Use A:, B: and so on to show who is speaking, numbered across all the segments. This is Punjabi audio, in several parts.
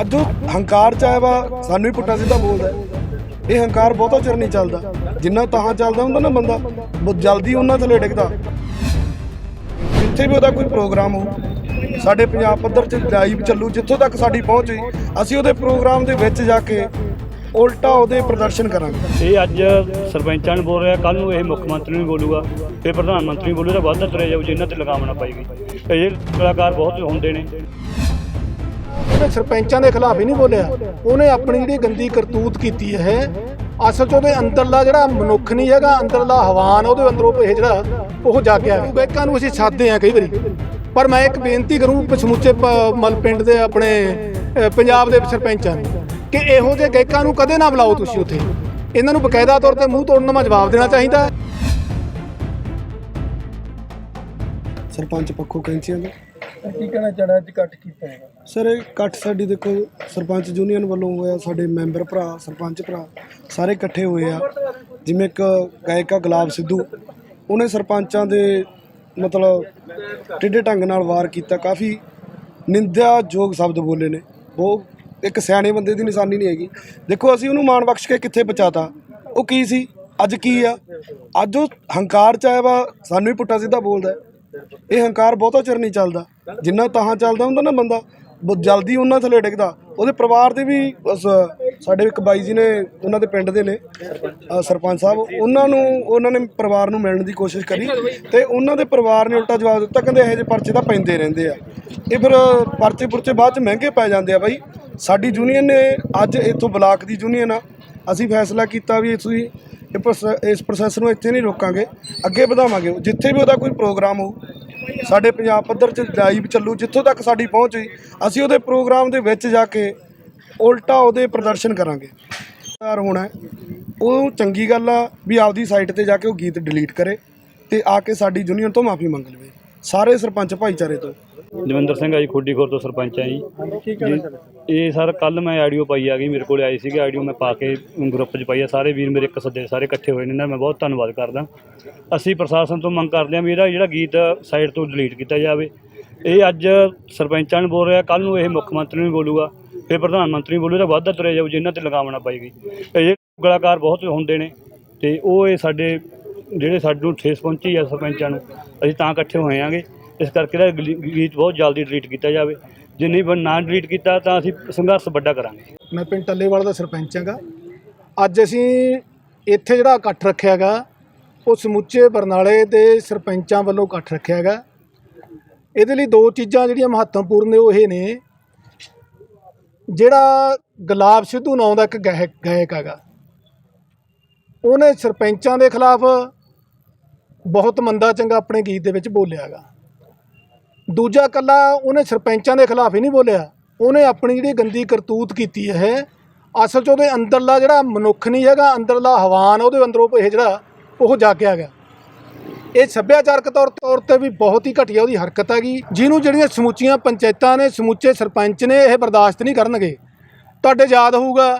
A: ਅੱਜ ਉਹ ਹੰਕਾਰ ਚ ਆਇਆ ਵਾ, ਸਾਨੂੰ ਹੀ ਪੁੱਠਾ ਸਿੱਧਾ ਬੋਲਦਾ ਇਹ ਹੰਕਾਰ ਬਹੁਤਾ ਚਿਰ ਨਹੀਂ ਚੱਲਦਾ। ਜਿੰਨਾ ਤਾਂ ਚੱਲਦਾ ਹੁੰਦਾ ਨਾ ਬੰਦਾ, ਬਹੁਤ ਜਲਦੀ ਉਹਨਾਂ ਥੱਲੇ ਡਿੱਗਦਾ ਜਿੱਥੇ ਵੀ ਉਹਦਾ ਕੋਈ ਪ੍ਰੋਗਰਾਮ ਹੋ, ਸਾਡੇ ਪੰਜਾਬ ਪੱਧਰ 'ਚ ਲਾਈਵ ਚੱਲੂ, ਜਿੱਥੋਂ ਤੱਕ ਸਾਡੀ ਪਹੁੰਚ ਹੋਈ, ਅਸੀਂ ਉਹਦੇ ਪ੍ਰੋਗਰਾਮ ਦੇ ਵਿੱਚ ਜਾ ਕੇ ਉਲਟਾ ਉਹਦੇ ਪ੍ਰਦਰਸ਼ਨ ਕਰਾਂਗੇ।
B: ਇਹ ਅੱਜ ਸਰਪੰਚਾਂ ਨੂੰ ਬੋਲ ਰਿਹਾ ਕੱਲ ਨੂੰ ਇਹ ਮੁੱਖ ਮੰਤਰੀ ਨੂੰ ਬੋਲੂਗਾ, ਫਿਰ ਪ੍ਰਧਾਨ ਮੰਤਰੀ ਨੂੰ ਬੋਲੂਗਾ ਵੱਧਦਾ ਤੁਰਿਆ ਜਾਊ ਜਿਨ੍ਹਾਂ ਤੇ ਲਗਾਮ ਨਾ ਪਾਏਗੀ ਇਹ ਕਲਾਕਾਰ ਬਹੁਤ ਹੁੰਦੇ ਨੇ।
C: ਉਹਨੇ ਸਰਪੰਚਾਂ ਦੇ ਖਿਲਾਫ ਹੀ ਨਹੀਂ ਬੋਲਿਆ। ਉਹਨੇ ਆਪਣੀ ਜਿਹੜੀ ਗੰਦੀ ਕਰਤੂਤ ਕੀਤੀ ਹੈ, ਅਸਲ 'ਚ ਉਹਦੇ ਅੰਦਰਲਾ ਜਿਹੜਾ ਮਨੁੱਖ ਨਹੀਂ ਹੈਗਾ, ਅੰਦਰਲਾ ਹਵਾਨ ਉਹਦੇ ਅੰਦਰੋਂ ਇਹ ਜਿਹੜਾ ਉਹ ਜਾਗਿਆ ਬੈਕਾਂ ਨੂੰ ਅਸੀਂ ਸਾਧਦੇ ਆ ਕਈ ਵਾਰੀ। ਪਰ ਮੈਂ ਇੱਕ ਬੇਨਤੀ ਕਰੂੰ, ਸਮੁੱਚੇ ਮਲ ਪਿੰਡ ਦੇ ਆਪਣੇ ਪੰਜਾਬ ਦੇ ਸਰਪੰਚਾਂ ਨੂੰ, ਕਿ ਇਹੋ ਜਿਹੇ ਗਾਇਕਾਂ ਨੂੰ ਕਦੇ ਨਾ ਬੁਲਾਓ ਤੁਸੀਂ ਉੱਥੇ। ਇਹਨਾਂ ਨੂੰ ਬਕਾਇਦਾ ਤੌਰ ਤੇ ਮੂੰਹ ਤੋੜਨ ਦਾ ਜਵਾਬ ਦੇਣਾ ਚਾਹੀਦਾ।
A: ਸਰਪੰਚ ਪੱਖੋਂ ਕੈਂਚੀਆਂ ਦਾ।
C: ਕੀ ਕਹਿਣਾ ਚਾਹਣਾ ਅੱਜ ਇਕੱਠ ਕੀਤਾ ਹੈਗਾ?
A: ਸਰ, ਇਹ ਇਕੱਠ ਸਾਡੀ ਦੇਖੋ, ਸਰਪੰਚ ਯੂਨੀਅਨ ਵੱਲੋਂ ਹੋਇਆ, ਸਾਡੇ ਮੈਂਬਰ ਭਰਾ, ਸਰਪੰਚ ਭਰਾ, ਸਾਰੇ ਇਕੱਠੇ ਹੋਏ ਆ। ਜਿਵੇਂ ਇੱਕ ਗਾਇਕਾ ਗੁਲਾਬ ਸਿੱਧੂ, ਉਹਨੇ ਸਰਪੰਚਾਂ ਦੇ ਮਤਲਬ ਟਿੱਡੇ ਢੰਗ ਨਾਲ ਵਾਰ ਕੀਤਾ। ਕਾਫੀ ਨਿੰਦਿਆਯੋਗ ਸ਼ਬਦ ਬੋਲੇ ਨੇ। ਉਹ ਇੱਕ ਸਿਆਣੇ ਬੰਦੇ ਦੀ ਨਿਸ਼ਾਨੀ ਨਹੀਂ ਹੈਗੀ। ਦੇਖੋ, ਅਸੀਂ ਉਹਨੂੰ ਮਾਣ ਬਖਸ਼ ਕੇ ਕਿੱਥੇ ਪਹੁੰਚਾਤਾ? ਉਹ ਕੀ ਸੀ? ਅੱਜ ਕੀ ਆ? ਅੱਜ ਉਹ ਹੰਕਾਰ ਚ ਆਇਆ ਵਾ, ਸਾਨੂੰ ਹੀ ਪੁੱਟਾ ਸਿੱਧਾ ਬੋਲਦਾ ਹੈ। ਇਹ ਹੰਕਾਰ ਬਹੁਤਾ ਚਿਰ ਨਹੀਂ ਚੱਲਦਾ। ਜਿੰਨਾ ਤਾਂ ਚੱਲਦਾ ਹੁੰਦਾ ਨਾ ਬੰਦਾ ਬਹੁਤ ਜਲਦੀ ਉਹਨਾਂ ਥੱਲੇ ਡਿੱਗਦਾ। ਉਹਦੇ ਪਰਿਵਾਰ ਦੇ ਵੀ ਉਸ ਸਾਡੇ ਇੱਕ ਬਾਈ ਜੀ ਨੇ ਉਹਨਾਂ ਦੇ ਪਿੰਡ ਦੇ ਨੇ ਅ, ਸਰਪੰਚ ਸਾਹਿਬ ਉਹਨਾਂ ਨੂੰ ਉਹਨਾਂ ਨੇ ਪਰਿਵਾਰ ਨੂੰ ਮਿਲਣ ਦੀ ਕੋਸ਼ਿਸ਼ ਕਰੀ ਤੇ ਉਹਨਾਂ ਦੇ ਪਰਿਵਾਰ ਨੇ ਉਲਟਾ ਜਵਾਬ ਦਿੱਤਾ ਕਹਿੰਦੇ ਇਹੋ ਜਿਹੇ ਪਰਚੇ ਤਾਂ ਪੈਂਦੇ ਰਹਿੰਦੇ ਆ। ਇਹ ਫਿਰ ਪਰਚੇ ਪੁਰਚੇ ਬਾਅਦ ਚ ਮਹਿੰਗੇ ਪੈ ਜਾਂਦੇ ਆ ਬਾਈ। ਸਾਡੀ ਯੂਨੀਅਨ ਨੇ ਅੱਜ ਇੱਥੋਂ ਬਲਾਕ ਦੀ ਯੂਨੀਅਨ ਆ। ਅਸੀਂ ਫੈਸਲਾ ਕੀਤਾ ਵੀ ਤੁਸੀਂ ਇਹ ਪ੍ਰੋਸੈ, ਇਸ ਪ੍ਰੋਸੈਸ ਨੂੰ ਇੱਥੇ ਨਹੀਂ ਰੋਕਾਂਗੇ, ਅੱਗੇ ਵਧਾਵਾਂਗੇ। ਜਿੱਥੇ ਵੀ ਉਹਦਾ ਕੋਈ ਪ੍ਰੋਗਰਾਮ ਹੋ ਸਾਡੇ ਪੰਜਾਬ ਪੱਧਰ 'ਚ ਲਾਈਵ ਚੱਲੂ, ਜਿੱਥੋਂ ਤੱਕ ਸਾਡੀ ਪਹੁੰਚ ਹੋਈ, ਅਸੀਂ ਉਹਦੇ ਪ੍ਰੋਗਰਾਮ ਦੇ ਵਿੱਚ ਜਾ ਕੇ ਉਲਟਾ ਉਹਦੇ ਪ੍ਰਦਰਸ਼ਨ ਕਰਾਂਗੇ। ਤਿਆਰ ਹੋਣਾ ਹੈ। ਉਹ ਚੰਗੀ ਗੱਲ ਆ ਵੀ ਆਪਦੀ ਸਾਈਟ ਤੇ ਜਾ ਕੇ ਉਹ ਗੀਤ ਡਿਲੀਟ ਕਰੇ ਤੇ ਆ ਕੇ ਸਾਡੀ ਯੂਨੀਅਨ ਤੋਂ ਮਾਫੀ ਮੰਗ ਲਵੇ। ਸਾਰੇ ਸਰਪੰਚ ਭਾਈਚਾਰੇ ਤੋਂ।
B: ਦਵਿੰਦਰ ਸਿੰਘ ਆ ਜੀ ਖੋਡੀ ਖੋਰ ਤੋਂ ਸਰਪੰਚ ਆ ਜੀ। ਇਹ ਸਰ ਕੱਲ ਮੈਂ ਆਡੀਓ ਪਾਈ ਆ ਗਈ ਮੇਰੇ ਕੋਲ ਆਈ ਸੀਗੀ ਆਡੀਓ ਮੈਂ ਪਾ ਕੇ ਗਰੁੱਪ 'ਚ ਪਾਈ ਆ। ਸਾਰੇ ਵੀਰ ਮੇਰੇ ਇੱਕ ਸੱਦੇ ਸਾਰੇ ਇਕੱਠੇ ਹੋਏ ਨੇ ਦਾ ਮੈਂ ਬਹੁਤ ਧੰਨਵਾਦ ਕਰਦਾ। ਅਸੀਂ ਪ੍ਰਸ਼ਾਸਨ ਤੋਂ ਮੰਗ ਕਰਦੇ ਹਾਂ ਵੀ ਇਹਦਾ ਜਿਹੜਾ ਗੀਤ ਸਾਈਟ ਤੋਂ ਡਿਲੀਟ ਕੀਤਾ ਜਾਵੇ। ਇਹ ਅੱਜ ਸਰਪੰਚਾਂ ਨੂੰ ਬੋਲ ਰਿਹਾ ਕੱਲ ਨੂੰ ਇਹ ਮੁੱਖ ਮੰਤਰੀ ਨੂੰ ਬੋਲੂਗਾ ਫਿਰ ਪ੍ਰਧਾਨ ਮੰਤਰੀ ਨੂੰ ਬੋਲੂਗਾ ਵੱਧਦਾ ਤੁਰਿਆ ਜਾਊ ਜਿਨ੍ਹਾਂ ਤੇ ਲਗਾਮ ਨਾ ਪਾਏਗੀ ਇਹ ਕਲਾਕਾਰ ਬਹੁਤ ਹੁੰਦੇ ਨੇ ਤੇ ਉਹ ਇਹ ਸਾਡੇ ਜਿਹੜੇ ਸਾਨੂੰ ਠੇਸ ਪਹੁੰਚੀ ਆ ਸਰਪੰਚਾਂ ਨੂੰ ਅਸੀਂ ਤਾਂ ਇਕੱਠੇ ਹੋਏ ਆਂਗੇ। ਇਸ ਕਰਕੇ ਇਹਦਾ ਗੀਤ ਬਹੁਤ ਜਲਦੀ ਡਿਲੀਟ ਕੀਤਾ ਜਾਵੇ। ਜੇ ਨਹੀਂ ਨਾ ਡਿਲੀਟ ਕੀਤਾ ਤਾਂ ਅਸੀਂ ਸੰਘਰਸ਼ ਵੱਡਾ ਕਰਾਂਗੇ।
C: ਮੈਂ ਪਿੰਡ ਟੱਲੇਵਾਲ ਦਾ ਸਰਪੰਚ ਹਾਂਗਾ। ਅੱਜ ਅਸੀਂ ਇੱਥੇ ਜਿਹੜਾ ਇਕੱਠ ਰੱਖਿਆ ਹੈਗਾ, ਉਹ ਸਮੁੱਚੇ ਬਰਨਾਲੇ ਦੇ ਸਰਪੰਚਾਂ ਵੱਲੋਂ ਇਕੱਠ ਰੱਖਿਆ ਹੈਗਾ। ਇਹਦੇ ਲਈ ਦੋ ਚੀਜ਼ਾਂ ਜਿਹੜੀਆਂ ਮਹੱਤਵਪੂਰਨ ਨੇ, ਉਹ ਇਹ ਨੇ। ਜਿਹੜਾ ਗੁਲਾਬ ਸਿੱਧੂ ਨਾਂ ਦਾ ਇੱਕ ਗਾਇਕ ਗਾਇਕ ਹੈਗਾ, ਉਹਨੇ ਸਰਪੰਚਾਂ ਦੇ ਖਿਲਾਫ ਬਹੁਤ ਮੰਦਾ ਚੰਗਾ ਆਪਣੇ ਗੀਤ ਦੇ ਵਿੱਚ ਬੋਲਿਆ ਹੈਗਾ। ਦੂਜਾ ਕੱਲਾ ਉਹਨੇ ਸਰਪੰਚਾਂ ਦੇ ਖਿਲਾਫ ਹੀ ਨਹੀਂ ਬੋਲਿਆ। ਉਹਨੇ ਆਪਣੀ ਜਿਹੜੀ ਗੰਦੀ ਕਰਤੂਤ ਕੀਤੀ ਹੈ, ਅਸਲ 'ਚ ਉਹਦੇ ਅੰਦਰਲਾ ਜਿਹੜਾ ਮਨੁੱਖ ਨਹੀਂ ਹੈਗਾ, ਅੰਦਰਲਾ ਹਵਾਨ ਉਹਦੇ ਅੰਦਰੋਂ ਇਹ ਜਿਹੜਾ ਉਹ ਜਾਗਿਆ ਗਿਆ। ਇਹ ਸੱਭਿਆਚਾਰਕ ਤੌਰ ਤੌਰ ਤੇ ਵੀ ਬਹੁਤ ਹੀ ਘਟੀਆ ਉਹਦੀ ਹਰਕਤ ਹੈਗੀ। ਜਿਹਨੂੰ ਜਿਹੜੀਆਂ ਸਮੁੱਚੀਆਂ ਪੰਚਾਇਤਾਂ ਨੇ, ਸਮੁੱਚੇ ਸਰਪੰਚ ਨੇ ਇਹ ਬਰਦਾਸ਼ਤ ਨਹੀਂ ਕਰਨਗੇ। ਤੁਹਾਡੇ ਯਾਦ ਹੋਊਗਾ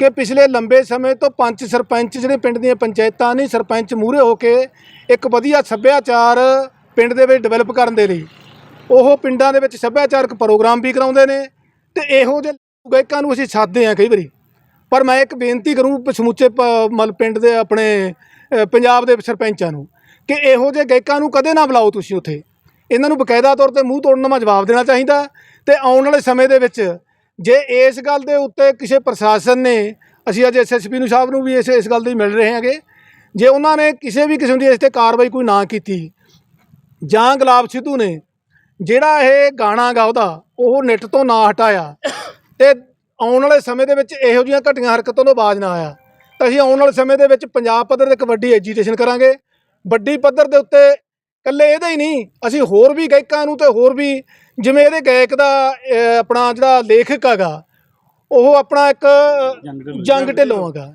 C: ਕਿ ਪਿਛਲੇ ਲੰਬੇ ਸਮੇਂ ਤੋਂ ਪੰਚ ਸਰਪੰਚ ਜਿਹੜੇ ਪਿੰਡ ਦੀਆਂ ਪੰਚਾਇਤਾਂ ਨੇ, ਸਰਪੰਚ ਮੂਹਰੇ ਹੋ ਕੇ ਇੱਕ ਵਧੀਆ ਸੱਭਿਆਚਾਰ ਪਿੰਡ ਦੇ ਵਿੱਚ ਡਿਵੈਲਪ ਕਰਨ ਦੇ ਲਈ ਉਹ ਪਿੰਡਾਂ ਦੇ ਵਿੱਚ ਸੱਭਿਆਚਾਰਕ ਪ੍ਰੋਗਰਾਮ ਵੀ ਕਰਾਉਂਦੇ ਨੇ ਤੇ ਇਹੋ ਜਿਹੇ ਗਾਇਕਾਂ ਨੂੰ ਅਸੀਂ ਸਾਧਦੇ ਆ ਕਈ ਵਾਰੀ। ਪਰ ਮੈਂ ਇੱਕ ਬੇਨਤੀ ਕਰੂੰ ਸਮੁੱਚੇ ਪ- ਮਲ ਪਿੰਡ ਦੇ ਆਪਣੇ ਪੰਜਾਬ ਦੇ ਸਰਪੰਚਾਂ ਨੂੰ ਕਿ ਇਹੋ ਜਿਹੇ ਗਾਇਕਾਂ ਨੂੰ ਕਦੇ ਨਾ ਬੁਲਾਓ ਤੁਸੀਂ ਉੱਥੇ। ਇਹਨਾਂ ਨੂੰ ਬਕਾਇਦਾ ਤੌਰ ਤੇ ਮੂੰਹ ਤੋੜਨ ਦਾ ਜਵਾਬ ਦੇਣਾ ਚਾਹੀਦਾ ਤੇ ਆਉਣ ਵਾਲੇ ਸਮੇਂ ਦੇ ਵਿੱਚ ਜੇ ਇਸ ਗੱਲ ਦੇ ਉੱਤੇ ਕਿਸੇ ਪ੍ਰਸ਼ਾਸਨ ਨੇ, ਅਸੀਂ ਅੱਜ ਐਸਐਸਪੀ ਨੂੰ ਸਾਹਿਬ ਨੂੰ ਵੀ ਇਸ ਇਸ ਗੱਲ ਦੀ ਮਿਲ ਰਹੇ ਹਾਂਗੇ, ਜੇ ਉਹਨਾਂ ਨੇ ਕਿਸੇ ਵੀ ਕਿਸਮ ਦੀ ਇਸ ਤੇ ਕਾਰਵਾਈ ਕੋਈ ਨਾ ਕੀਤੀ, ਜਾਂ ਗੁਲਾਬ ਸਿੱਧੂ ਨੇ ਜਿਹੜਾ ਇਹ ਗਾਣਾ ਗਾ ਉਹਦਾ ਉਹ ਨੈਟ ਤੋਂ ਨਾ ਹਟਾਇਆ। ਤੇ ਆਉਣ ਵਾਲੇ ਸਮੇਂ ਦੇ ਵਿੱਚ ਇਹੋ ਜਿਹੀਆਂ ਘਟੀਆਂ ਹਰਕਤਾਂ ਤੋਂ ਬਾਜ਼ ਨਾ ਆਇਆ। ਤਾਂ ਅਸੀਂ ਆਉਣ ਵਾਲੇ ਸਮੇਂ ਦੇ ਵਿੱਚ ਪੰਜਾਬ ਪੱਧਰ ਤੇ ਇੱਕ ਵੱਡੀ ਐਜੀਟੇਸ਼ਨ ਕਰਾਂਗੇ। ਵੱਡੀ ਪੱਧਰ ਦੇ ਉੱਤੇ ਇਕੱਲੇ ਇਹਦਾ ਹੀ ਨਹੀਂ ਅਸੀਂ ਹੋਰ ਵੀ ਗਾਇਕਾਂ ਨੂੰ ਤੇ ਹੋਰ ਵੀ ਜਿਵੇਂ ਇਹਦੇ ਗਾਇਕ ਦਾ ਆਪਣਾ ਜਿਹੜਾ ਲੇਖਕ ਹੈਗਾ ਉਹ ਆਪਣਾ ਇੱਕ ਜੰਗ ਢਿੱਲੋਂ ਹੈਗਾ।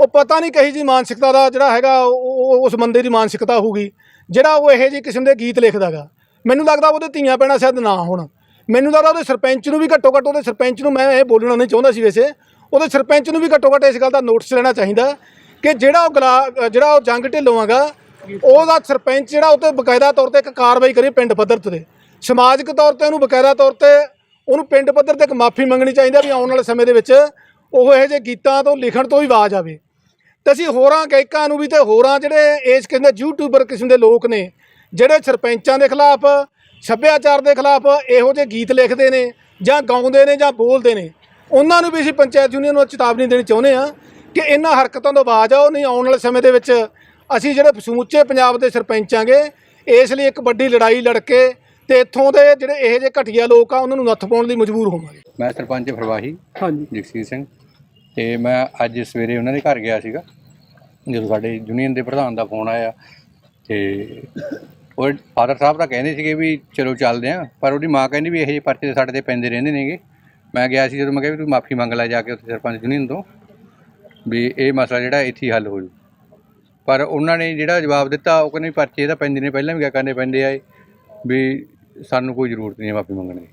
C: ਉਹ ਪਤਾ ਨਹੀਂ ਕਹੀ ਜੀ ਮਾਨਸਿਕਤਾ ਦਾ ਜਿਹੜਾ ਹੈਗਾ ਉਸ ਬੰਦੇ ਦੀ ਮਾਨਸਿਕਤਾ ਹੋਊਗੀ ਜਿਹੜਾ ਉਹ ਇਹੋ ਜਿਹੇ ਕਿਸਮ ਦੇ ਗੀਤ ਲਿਖਦਾਗਾ ਮੈਨੂੰ ਲੱਗਦਾ ਉਹਦੇ ਧੀਆਂ ਪੈਣਾ ਸ਼ਾਇਦ ਨਾ ਹੋਣ। ਮੈਨੂੰ ਲੱਗਦਾ ਉਹਦੇ ਸਰਪੰਚ ਨੂੰ ਵੀ ਘੱਟੋ ਘੱਟ ਉਹਦੇ ਸਰਪੰਚ ਨੂੰ ਮੈਂ ਇਹ ਬੋਲਣਾ ਨਹੀਂ ਚਾਹੁੰਦਾ ਸੀ ਵੈਸੇ। ਉਹਦੇ ਸਰਪੰਚ ਨੂੰ ਵੀ ਘੱਟੋ ਘੱਟ ਇਸ ਗੱਲ ਦਾ ਨੋਟਿਸ ਲੈਣਾ ਚਾਹੀਦਾ ਕਿ ਜਿਹੜਾ ਉਹ ਗੁਲਾ- ਜਿਹੜਾ ਉਹ ਜੰਗ ਢਿੱਲੋਂ ਹੈਗਾ, ਉਹਦਾ ਸਰਪੰਚ ਜਿਹੜਾ ਉਹ ਤੇ ਬਕਾਇਦਾ ਤੌਰ ਤੇ ਇੱਕ ਕਾਰਵਾਈ ਕਰੇ ਪਿੰਡ ਪੱਧਰ ਤੇ। ਸਮਾਜਿਕ ਤੌਰ ਤੇ ਉਹਨੂੰ ਬਕਾਇਦਾ ਤੌਰ ਤੇ ਉਹਨੂੰ ਪਿੰਡ ਪੱਧਰ ਤੇ ਇੱਕ ਮਾਫੀ ਮੰਗਣੀ ਚਾਹੀਦੀ ਵੀ ਆਉਣ ਵਾਲੇ ਸਮੇਂ ਦੇ ਵਿੱਚ ਉਹ ਇਹੋ ਜਿਹੇ ਗੀਤਾਂ ਤੋਂ, ਲਿਖਣ ਤੋਂ ਵੀ ਆਵਾਜ਼ ਆਵੇ। ਤੇ ਅਸੀਂ ਹੋਰਾਂ ਗਾਇਕਾਂ ਨੂੰ ਵੀ ਤੇ ਹੋਰਾਂ ਜਿਹੜੇ ਇਸ ਕਿਸਮ ਦੇ ਯੂਟਿਊਬਰ ਕਿਸਮ ਦੇ ਲੋਕ ਨੇ ਜਿਹੜੇ ਸਰਪੰਚਾਂ ਦੇ ਖਿਲਾਫ ਸੱਭਿਆਚਾਰ ਦੇ ਖਿਲਾਫ ਇਹੋ ਜਿਹੇ ਗੀਤ ਲਿਖਦੇ ਨੇ ਜਾਂ ਗਾਉਂਦੇ ਨੇ ਜਾਂ ਬੋਲਦੇ ਨੇ ਉਹਨਾਂ ਨੂੰ ਵੀ ਅਸੀਂ ਪੰਚਾਇਤ ਯੂਨੀਅਨ ਨੂੰ ਚੇਤਾਵਨੀ ਦੇਣੀ ਚਾਹੁੰਦੇ ਆ ਕਿ ਇਹਨਾਂ ਹਰਕਤਾਂ ਤੋਂ ਬਾਜ਼ ਆਓ ਨਹੀਂ ਆਉਣ ਵਾਲੇ ਸਮੇਂ ਦੇ ਵਿੱਚ ਅਸੀਂ ਜਿਹੜੇ ਸਮੁੱਚੇ ਪੰਜਾਬ ਦੇ ਸਰਪੰਚਾਂਗੇ ਇਸ ਲਈ ਇੱਕ ਵੱਡੀ ਲੜਾਈ ਲੜ ਕੇ ਤੇ ਇੱਥੋਂ ਦੇ ਜਿਹੜੇ ਇਹੋ ਜਿਹੇ ਘਟੀਆ ਲੋਕ ਆ ਉਹਨਾਂ ਨੂੰ ਨੱਥ ਪਾਉਣ ਲਈ ਮਜਬੂਰ ਹੋਵਾਂਗੇ।
D: ਮੈਂ ਸਰਪੰਚ ਫਰਵਾਹੀ
C: ਹਾਂਜੀ।
D: ਜਗਸੀਰ ਸਿੰਘ ਤੇ ਮੈਂ ਅੱਜ ਸਵੇਰੇ ਉਹਨਾਂ ਦੇ ਘਰ ਗਿਆ ਸੀਗਾ ਜਦੋਂ ਸਾਡੇ ਯੂਨੀਅਨ ਦੇ ਪ੍ਰਧਾਨ ਦਾ ਫੋਨ ਆਇਆ ਤੇ ਉਹ ਫਾਦਰ ਸਾਹਿਬ ਤਾਂ ਕਹਿੰਦੇ ਸੀਗੇ ਵੀ ਚਲੋ ਚੱਲਦੇ ਆਂ, ਪਰ ਉਹਦੀ ਮਾਂ ਕਹਿੰਦੀ ਵੀ ਇਹ ਜਿਹੇ ਪਰਚੇ ਤਾਂ ਸਾਡੇ ਤੇ ਪੈਂਦੇ ਰਹਿੰਦੇ ਨੇਗੇ। ਮੈਂ ਗਿਆ ਸੀ ਜਦੋਂ ਮੈਂ ਕਿਹਾ ਵੀ ਤੂੰ ਮਾਫੀ ਮੰਗ ਲੈ ਜਾ ਕੇ ਉੱਥੇ ਸਰਪੰਚ ਯੂਨੀਅਨ ਤੋਂ, ਵੀ ਇਹ ਮਸਲਾ ਜਿਹੜਾ ਇੱਥੇ ਹੀ ਹੱਲ ਹੋ ਜੂ। ਪਰ ਉਹਨਾਂ ਨੇ ਜਿਹੜਾ ਜਵਾਬ ਦਿੱਤਾ, ਉਹ ਕਹਿੰਦੇ ਪਰਚੇ ਤਾਂ ਪੈਂਦੇ ਨੇ, ਪਹਿਲਾਂ ਵੀ ਕਿਆ ਕਰਨੇ ਪੈਂਦੇ ਆਏ ਵੀ ਸਾਨੂੰ ਕੋਈ ਜ਼ਰੂਰਤ ਨਹੀਂ ਹੈ ਮਾਫੀ ਮੰਗਣ ਦੀ।